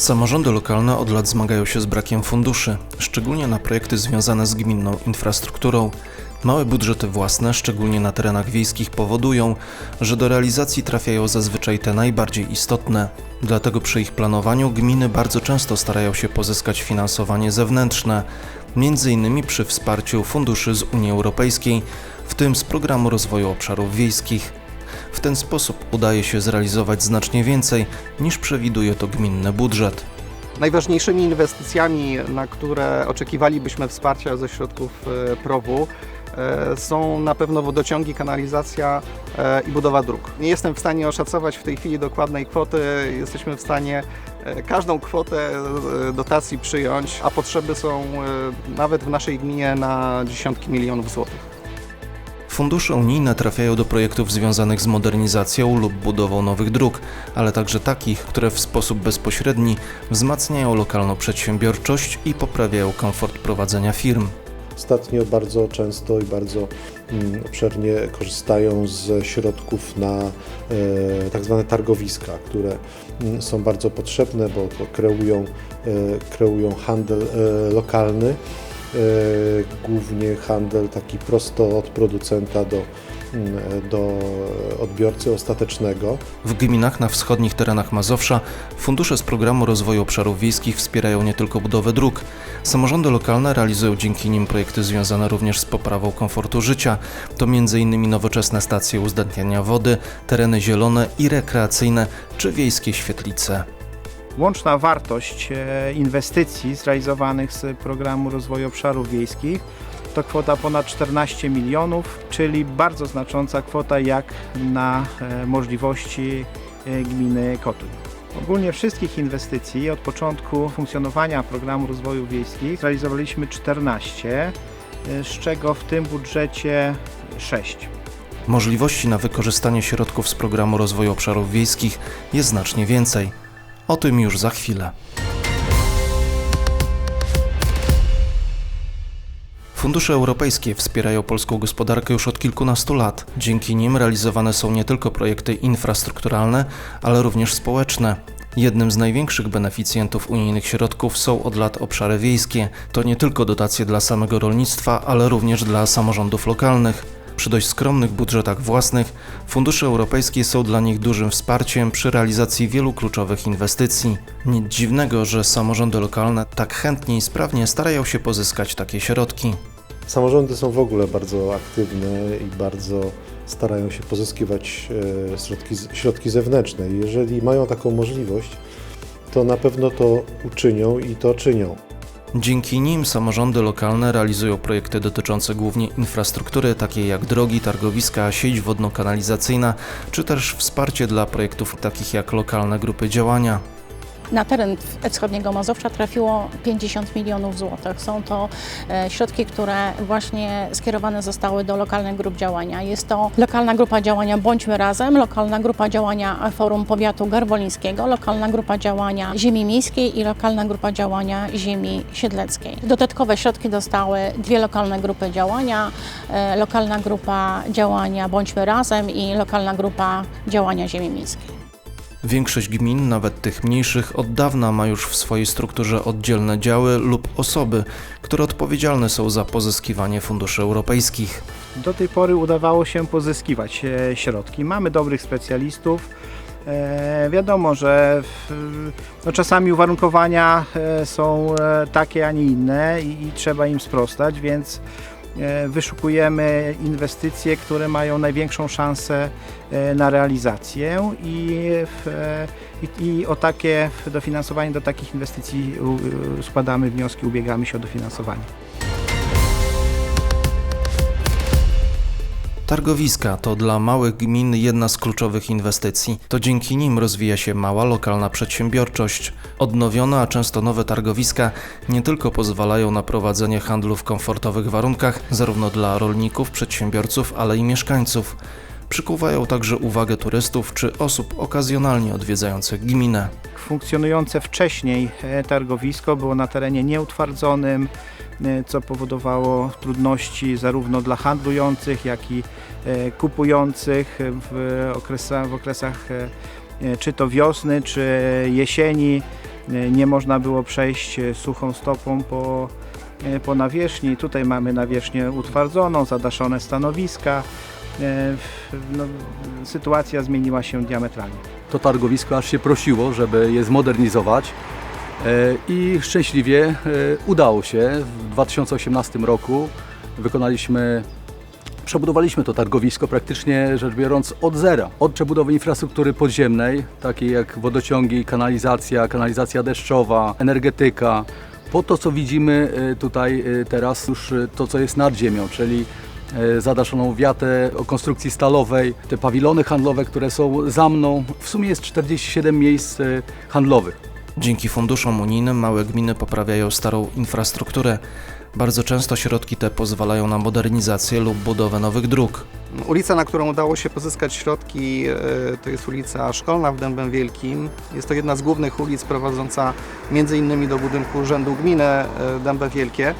Samorządy lokalne od lat zmagają się z brakiem funduszy, szczególnie na projekty związane z gminną infrastrukturą. Małe budżety własne, szczególnie na terenach wiejskich, powodują, że do realizacji trafiają zazwyczaj te najbardziej istotne. Dlatego przy ich planowaniu gminy bardzo często starają się pozyskać finansowanie zewnętrzne, innymi przy wsparciu funduszy z Unii Europejskiej, w tym z Programu Rozwoju Obszarów Wiejskich. W ten sposób udaje się zrealizować znacznie więcej niż przewiduje to gminny budżet. Najważniejszymi inwestycjami, na które oczekiwalibyśmy wsparcia ze środków e, PROW-u, e, są na pewno wodociągi, kanalizacja e, i budowa dróg. Nie jestem w stanie oszacować w tej chwili dokładnej kwoty. Jesteśmy w stanie każdą kwotę dotacji przyjąć, a potrzeby są nawet w naszej gminie na dziesiątki milionów złotych. Fundusze unijne trafiają do projektów związanych z modernizacją lub budową nowych dróg, ale także takich, które w sposób bezpośredni wzmacniają lokalną przedsiębiorczość i poprawiają komfort prowadzenia firm. Ostatnio bardzo często i bardzo mm, obszernie korzystają z środków na e, tak zwane targowiska, które mm, są bardzo potrzebne, bo to kreują, e, kreują handel e, lokalny, głównie handel taki prosto od producenta do, mm, do odbiorcy ostatecznego. W gminach na wschodnich terenach Mazowsza fundusze z Programu Rozwoju Obszarów Wiejskich wspierają nie tylko budowę dróg. Samorządy lokalne realizują dzięki nim projekty związane również z poprawą komfortu życia. To m.in. nowoczesne stacje uzdatniania wody, tereny zielone i rekreacyjne czy wiejskie świetlice. Łączna wartość e, inwestycji zrealizowanych z Programu Rozwoju Obszarów Wiejskich to kwota ponad 14 milionów, czyli bardzo znacząca kwota jak na e, możliwości e, gminy Kotuń. Ogólnie wszystkich inwestycji od początku funkcjonowania Programu Rozwoju Wiejskich zrealizowaliśmy 14, e, z czego w tym budżecie 6. Możliwości na wykorzystanie środków z Programu Rozwoju Obszarów Wiejskich jest znacznie więcej. O tym już za chwilę. Fundusze europejskie wspierają polską gospodarkę już od kilkunastu lat. Dzięki nim realizowane są nie tylko projekty infrastrukturalne, ale również społeczne. Jednym z największych beneficjentów unijnych środków są od lat obszary wiejskie. To nie tylko dotacje dla samego rolnictwa, ale również dla samorządów lokalnych. Przy dość skromnych budżetach własnych, fundusze europejskie są dla nich dużym wsparciem przy realizacji wielu kluczowych inwestycji. Nic dziwnego, że samorządy lokalne tak chętnie i sprawnie starają się pozyskać takie środki. Samorządy są w ogóle bardzo aktywne i bardzo starają się pozyskiwać e, środki, środki zewnętrzne. Jeżeli mają taką możliwość, to na pewno to uczynią i to czynią. Dzięki nim samorządy lokalne realizują projekty dotyczące głównie infrastruktury, takie jak drogi, targowiska, sieć wodno-kanalizacyjna, czy też wsparcie dla projektów takich jak lokalne grupy działania. Na teren wschodniego Mazowsza trafiło 50 milionów złotych. Są to e, środki, które właśnie skierowane zostały do lokalnych grup działania. Jest to lokalna grupa działania Bądźmy Razem, lokalna grupa działania Forum Powiatu Garwolińskiego, lokalna grupa działania Ziemi Miejskiej i lokalna grupa działania Ziemi Siedleckiej. Dodatkowe środki dostały dwie lokalne grupy działania, e, lokalna grupa działania Bądźmy Razem i lokalna grupa działania Ziemi Miejskiej. Większość gmin, nawet tych mniejszych, od dawna ma już w swojej strukturze oddzielne działy lub osoby, które odpowiedzialne są za pozyskiwanie funduszy europejskich. Do tej pory udawało się pozyskiwać e, środki. Mamy dobrych specjalistów. E, wiadomo, że no czasami uwarunkowania e, są takie, a nie inne i, trzeba im sprostać, więc wyszukujemy inwestycje, które mają największą szansę e, na realizację i, w, e, i, i o takie dofinansowanie do takich inwestycji składamy wnioski, ubiegamy się o dofinansowanie. Targowiska to dla małych gmin jedna z kluczowych inwestycji. To dzięki nim rozwija się mała lokalna przedsiębiorczość. Odnowione, a często nowe targowiska nie tylko pozwalają na prowadzenie handlu w komfortowych warunkach, zarówno dla rolników, przedsiębiorców, ale i mieszkańców. Przykuwają także uwagę turystów czy osób okazjonalnie odwiedzających gminę. funkcjonujące wcześniej e, targowisko było na terenie nieutwardzonym, co powodowało trudności zarówno dla handlujących, jak i e, kupujących w okresach, w okresach e, e, czy to wiosny, czy jesieni. nie można było przejść suchą stopą po, po nawierzchni. Tutaj mamy nawierzchnię utwardzoną, zadaszone stanowiska. No, sytuacja zmieniła się diametralnie. to targowisko aż się prosiło, żeby je zmodernizować. E, I szczęśliwie e, udało się. W 2018 roku wykonaliśmy, przebudowaliśmy to targowisko praktycznie rzecz biorąc od zera. Od przebudowy infrastruktury podziemnej, takiej jak wodociągi, kanalizacja, kanalizacja deszczowa, energetyka, po to co widzimy e, tutaj teraz już to co jest nad ziemią, czyli zadaszoną wiatę o konstrukcji stalowej, te pawilony handlowe, które są za mną. W sumie jest 47 miejsc handlowych. Dzięki funduszom unijnym małe gminy poprawiają starą infrastrukturę. Bardzo często środki te pozwalają na modernizację lub budowę nowych dróg. Ulica, na którą udało się pozyskać środki, e, to jest ulica Szkolna w Dębem Wielkim. Jest to jedna z głównych ulic prowadząca innymi do budynku Urzędu Gminy e, Dębe Wielkie.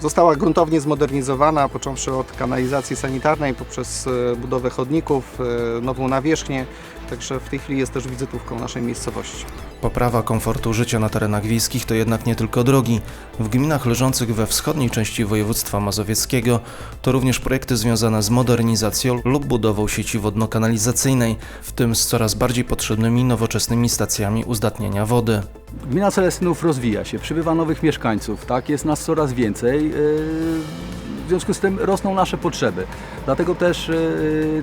Została gruntownie zmodernizowana, począwszy od kanalizacji sanitarnej, poprzez e, budowę chodników, nową nawierzchnię, także w tej chwili jest też wizytówką naszej miejscowości. Poprawa komfortu życia na terenach wiejskich to jednak nie tylko drogi. W gminach leżących we wschodniej części województwa mazowieckiego to również projekty związane z modernizacją lub budową sieci wodno-kanalizacyjnej, w tym z coraz bardziej potrzebnymi nowoczesnymi stacjami uzdatniania wody. Gmina Celestynów rozwija się, przybywa nowych mieszkańców, tak? jest nas coraz więcej. W związku z tym rosną nasze potrzeby. Dlatego też e,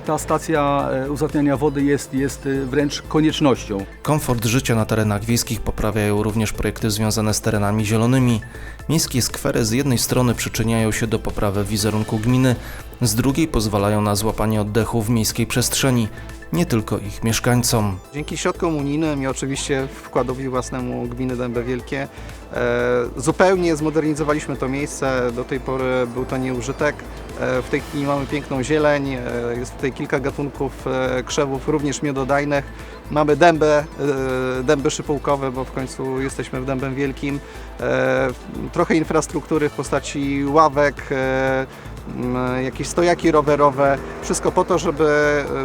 ta stacja e, uzdatniania wody jest, jest wręcz koniecznością. Komfort życia na terenach wiejskich poprawiają również projekty związane z terenami zielonymi. Miejskie skwery z jednej strony przyczyniają się do poprawy wizerunku gminy, z drugiej pozwalają na złapanie oddechu w miejskiej przestrzeni, nie tylko ich mieszkańcom. Dzięki środkom unijnym i oczywiście wkładowi własnemu gminy Dębe Wielkie e, zupełnie zmodernizowaliśmy to miejsce. Do tej pory był to nieużytek. E, w tej chwili mamy piękną zieleń, e, jest tutaj kilka gatunków e, krzewów, również miododajnych. Mamy dębę, dęby szypułkowe, bo w końcu jesteśmy w Dębem Wielkim. Trochę infrastruktury w postaci ławek, jakieś stojaki rowerowe. Wszystko po to, żeby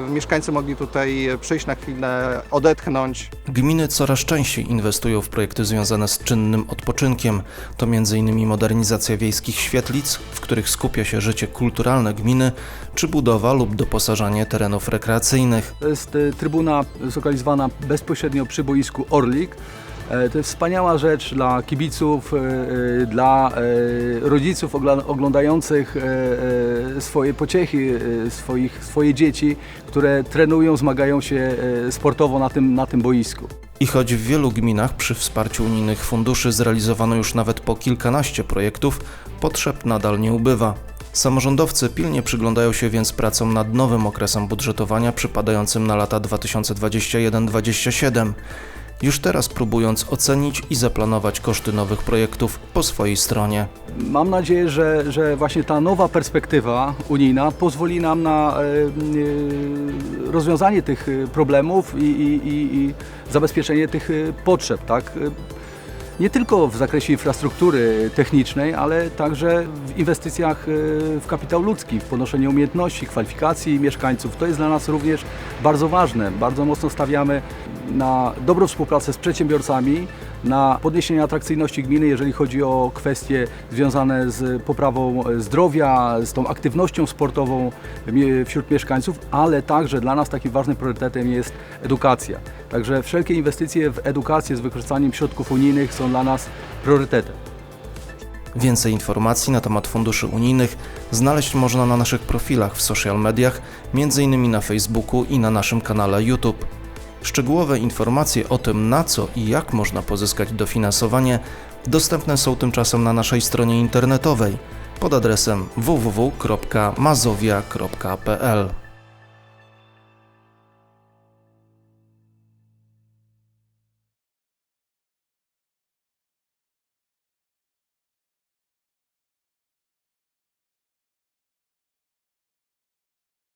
e, mieszkańcy mogli tutaj przyjść na chwilę, odetchnąć. Gminy coraz częściej inwestują w projekty związane z czynnym odpoczynkiem. To m.in. modernizacja wiejskich świetlic, w których skupia się życie kulturalne gminy, czy budowa lub doposażanie terenów rekreacyjnych. To jest e, trybuna zlokalizowana bezpośrednio przy boisku Orlik. E, To jest wspaniała rzecz dla kibiców, e, e, dla rodziców oglądających swoje pociechy, swoich, swoje dzieci, które trenują, zmagają się sportowo na tym, na tym boisku. I choć w wielu gminach przy wsparciu unijnych funduszy zrealizowano już nawet po kilkanaście projektów, potrzeb nadal nie ubywa. Samorządowcy pilnie przyglądają się więc pracom nad nowym okresem budżetowania przypadającym na lata 2021-2027, już teraz próbując ocenić i zaplanować koszty nowych projektów po swojej stronie. Mam nadzieję, że, że właśnie ta nowa perspektywa unijna pozwoli nam na e, e, rozwiązanie tych e, problemów i, i, i, i zabezpieczenie tych potrzeb. Tak? Nie tylko w zakresie infrastruktury technicznej, ale także w inwestycjach w kapitał ludzki, w podnoszenie umiejętności, kwalifikacji mieszkańców. To jest dla nas również bardzo ważne. Bardzo mocno stawiamy na dobrą współpracę z przedsiębiorcami, na podniesienie atrakcyjności gminy, jeżeli chodzi o kwestie związane z poprawą zdrowia, z tą aktywnością sportową wśród mieszkańców, ale także dla nas takim ważnym priorytetem jest edukacja. Także wszelkie inwestycje w edukację z wykorzystaniem środków unijnych są dla nas priorytetem. Więcej informacji na temat funduszy unijnych znaleźć można na naszych profilach w social mediach, m.in. na Facebooku i na naszym kanale YouTube. Szczegółowe informacje o tym, na co i jak można pozyskać dofinansowanie, dostępne są tymczasem na naszej stronie internetowej pod adresem www.mazowia.pl.